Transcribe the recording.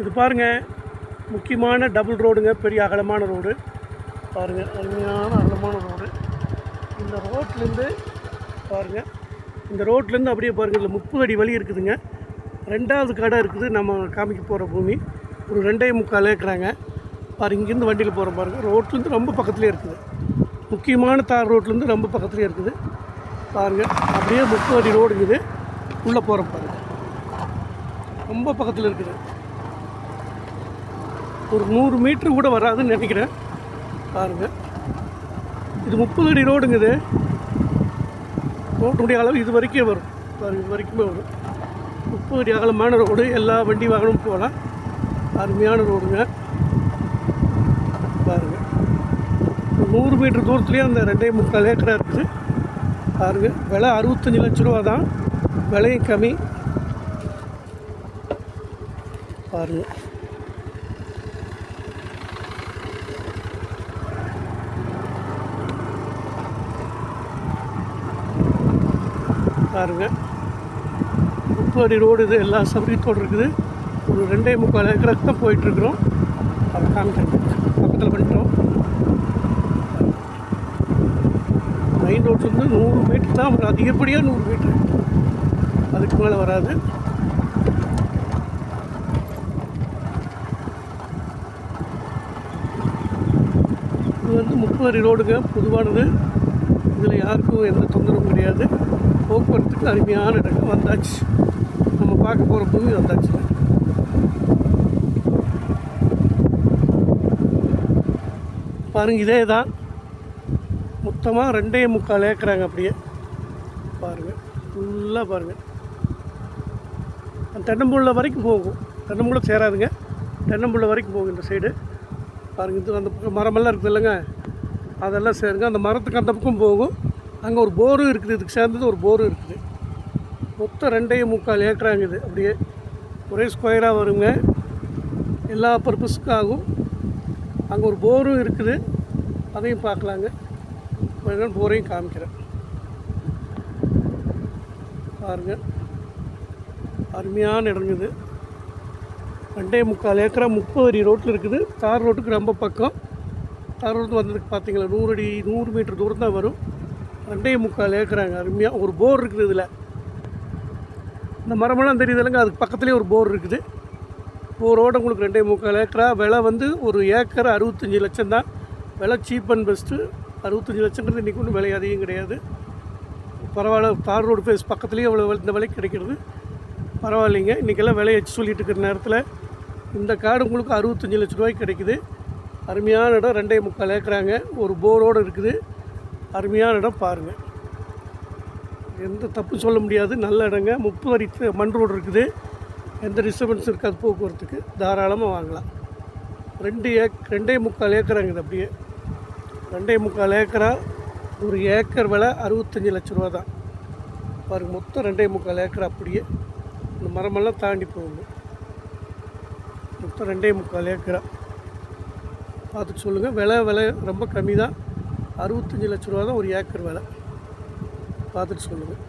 இது பாருங்கள் முக்கியமான டபுள் ரோடுங்க பெரிய அகலமான ரோடு பாருங்கள் அருமையான அகலமான ரோடு இந்த ரோட்லேருந்து பாருங்கள் இந்த ரோட்லேருந்து அப்படியே பாருங்கள் இதில் முப்பது அடி வழி இருக்குதுங்க. ரெண்டாவது கடை இருக்குது நம்ம காமிக்க போகிற பூமி. ஒரு ரெண்டே முக்கால் ஏற்கிறாங்க பாருங்க இங்கேருந்து வண்டியில் போகிற பாருங்கள் ரோட்லேருந்து ரொம்ப பக்கத்துலேயே இருக்குது. முக்கியமான தார் ரோட்லேருந்து ரொம்ப பக்கத்துலேயே இருக்குது. பாருங்கள் அப்படியே முப்பது அடி ரோடு இருக்குது. உள்ளே போகிற பாருங்கள் ரொம்ப பக்கத்தில் இருக்குது. ஒரு நூறு மீட்ரு கூட வராதுன்னு நினைக்கிறேன். பாருங்கள் இது முப்பது அடி ரோடுங்குது ரோட்டுடைய அளவு இது வரைக்கும் வரும். பாருங்கள் இது வரைக்குமே வரும். முப்பது அடி அகலமான ரோடு. எல்லா வண்டி வாகனமும் போகலாம். அருமையான ரோடுங்க. பாருங்கள் ஒரு நூறு மீட்டர் தூரத்துலேயே அந்த ரெண்டே முக்கால் ஏக்கராக இருக்குது பாருங்க விலை அறுபத்தஞ்சி லட்ச ரூபா தான். விலையும் கம்மி. பாருங்கள் பாருங்கள் முப்பது அடி ரோடு இது எல்லா சௌகரியத்தோடு இருக்குது. ஒரு ரெண்டே முக்கால் ஏக்கருக்கு தான் போயிட்டுருக்குறோம். அதை காமிக்கிறேன். பக்கத்தில் பண்ணிட்டோம். மெயின் ரோட்லேருந்து நூறு மீட்டர் தான் வரும். அதிகப்படியாக நூறு மீட்ரு அதுக்கு மேலே வராது. இது வந்து முப்பது அடி ரோடுங்க. பொதுவானது. இதில் யாருக்கும் எந்த தொந்தரவும் கிடையாது. போக்குவரத்துக்கு அருமையான இடம் வந்தாச்சு. நம்ம பார்க்க போகிற பூமி வந்தாச்சு. பாருங்க இதே தான். மொத்தமாக ரெண்டே முக்கால் ஏக்கராங்க அப்படியே. பாருங்கள் ஃபுல்லாக பாருங்கள் அந்த தென்னம்புள்ள வரைக்கும் போகும். தென்னம்புள்ள சேராதுங்க. தென்னம்புள்ள வரைக்கும் போகும் இந்த சைடு பாருங்கள் இது அந்த பக்கம் மரமெல்லாம் இருக்குது இல்லைங்க அதெல்லாம் சேருங்க. அந்த மரத்துக்கு அந்த பக்கம் போகும். அங்கே ஒரு போரும் இருக்குது. இதுக்கு சேர்ந்தது ஒரு போரும் இருக்குது. மொத்தம் ரெண்டே முக்கால் ஏக்கராங்க இது. அப்படியே ஒரே ஸ்கொயராக வருங்க. எல்லா பர்பஸுக்கும் அங்கே ஒரு போரும் இருக்குது. அதையும் பார்க்கலாங்க. போரையும் காமிக்கிறேன். பாருங்கள் அருமையான இடங்குது ரெண்டே முக்கால் ஏக்கரா முப்பது அடி ரோட்டில் இருக்குது. தார் ரோட்டுக்கு ரொம்ப பக்கம். தார் வந்ததுக்கு பார்த்தீங்களா நூறு அடி நூறு மீட்டர் தூரம் தான் வரும். ரெண்டே முக்கால் ஏக்கராங்க அருமையாக ஒரு போர் இருக்குது இதில். இந்த மரமெல்லாம் தெரியுது இல்லைங்க அதுக்கு பக்கத்துலேயே ஒரு போர் இருக்குது. போரோட உங்களுக்கு ரெண்டே முக்கால் ஏக்கரா. விலை வந்து ஒரு ஏக்கர் அறுபத்தஞ்சி லட்சம் தான். விலை சீப் அண்ட் பெஸ்ட்டு அறுபத்தஞ்சி லட்சங்கிறது இன்றைக்கி ஒன்றும் விலை அதிகம் கிடையாது. பரவாயில்ல தார் ரோடு ஃபேஸ் பக்கத்துலேயே அவ்வளோ இந்த விலைக்கு கிடைக்கிறது. பரவாயில்லைங்க. இன்றைக்கெல்லாம் விலை வச்சு சொல்லிட்டு இருக்கிற நேரத்தில் இந்த கார்டு உங்களுக்கு அறுபத்தஞ்சி லட்ச ரூபாய்க்கு கிடைக்குது. அருமையான இடம் ரெண்டே முக்கால் ஏக்கராங்க. ஒரு போரோடு இருக்குது. அருமையான இடம் பாருங்கள் எந்த தப்பு சொல்ல முடியாது. நல்ல இடங்க. முப்பது அடி மண் ரோடு இருக்குது. எந்த டிஸ்டர்பன்ஸ் இருக்காது போக்குவரத்துக்கு. தாராளமாக வாங்கலாம். ரெண்டு ஏக் ரெண்டே முக்கால் ஏக்கராங்க இது அப்படியே. ரெண்டே முக்கால் ஏக்கரா ஒரு ஏக்கர் விலை அறுபத்தஞ்சி லட்ச ரூபா தான். பாருங்க மொத்தம் ரெண்டே முக்கால் ஏக்கர் அப்படியே. இந்த மரமெல்லாம் தாண்டி போகணும் மொத்தம் ரெண்டே முக்கால் ஏக்கரா. பார்த்துட்டு சொல்லுங்கள் விலை விலை ரொம்ப கம்மி தான். அறுபத்தஞ்சி லட்ச ரூபா தான் ஒரு ஏக்கர் விலை. பார்த்துட்டு சொல்லுங்கள்